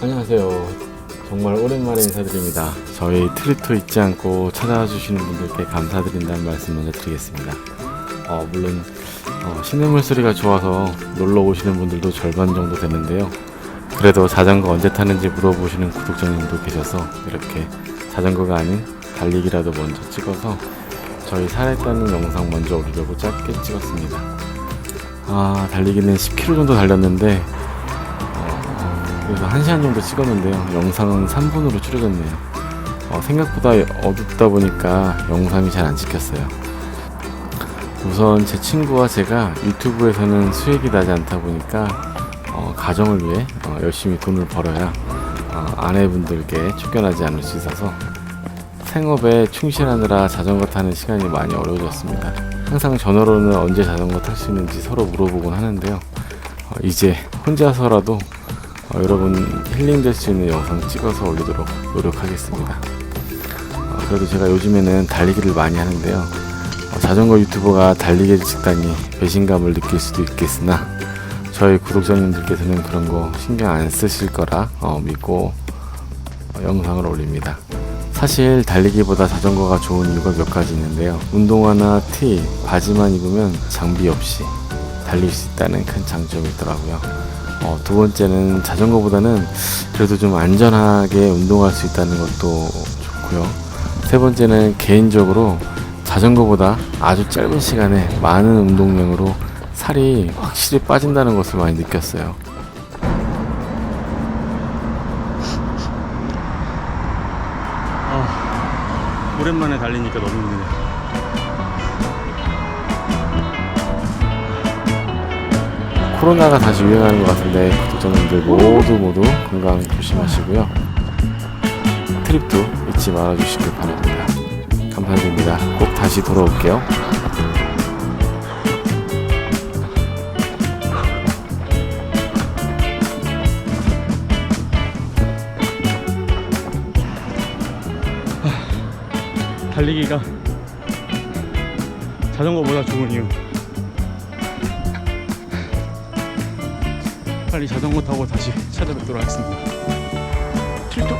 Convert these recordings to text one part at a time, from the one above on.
안녕하세요. 정말 오랜만에 인사드립니다. 저희 트리토 잊지 않고 찾아와 주시는 분들께 감사드린다는 말씀 먼저 드리겠습니다. 어, 물론 어, 신의물 소리가 좋아서 놀러 오시는 분들도 절반 정도 되는데요. 그래도 자전거 언제 타는지 물어보시는 구독자님도 계셔서 이렇게 자전거가 아닌 달리기라도 먼저 찍어서 저희 살했다는 영상 먼저 올리려고 짧게 찍었습니다. 아 달리기는 10km 정도 달렸는데 그래서 1시간 정도 찍었는데요. 영상은 3분으로 줄여졌네요. 어, 생각보다 어둡다 보니까 영상이 잘 안 찍혔어요. 우선 제 친구와 제가 유튜브에서는 수익이 나지 않다 보니까 어, 가정을 위해 어, 열심히 돈을 벌어야 어, 아내분들께 쫓겨나지 않을 수 있어서 생업에 충실하느라 자전거 타는 시간이 많이 어려워졌습니다. 항상 전화로는 언제 자전거 탈 수 있는지 서로 물어보곤 하는데요. 어, 이제 혼자서라도 어, 여러분 힐링 될 수 있는 영상 찍어서 올리도록 노력하겠습니다. 어, 그래도 제가 요즘에는 달리기를 많이 하는데요. 어, 자전거 유튜버가 달리기를 찍다니 배신감을 느낄 수도 있겠으나 저희 구독자님들께서는 그런 거 신경 안 쓰실 거라 어, 믿고 어, 영상을 올립니다. 사실 달리기보다 자전거가 좋은 이유가 몇 가지 있는데요. 운동화나 티, 바지만 입으면 장비 없이 달릴 수 있다는 큰 장점이 있더라고요. 어, 두 번째는 자전거보다는 그래도 좀 안전하게 운동할 수 있다는 것도 좋고요. 세 번째는 개인적으로 자전거보다 아주 짧은 시간에 많은 운동량으로 살이 확실히 빠진다는 것을 많이 느꼈어요. 오랜만에 달리니까 너무 힘드네. 코로나가 다시 유행하는 것 같은데 구독자님들 모두 모두 건강 조심하시고요. 트립도 잊지 말아주시길 바랍니다. 감사드립니다. 꼭 다시 돌아올게요. 달리기가 자전거보다 좋은 이유. 빨리 자전거 타고 다시 찾아뵙도록 하겠습니다. 출동!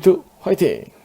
트립 화이팅!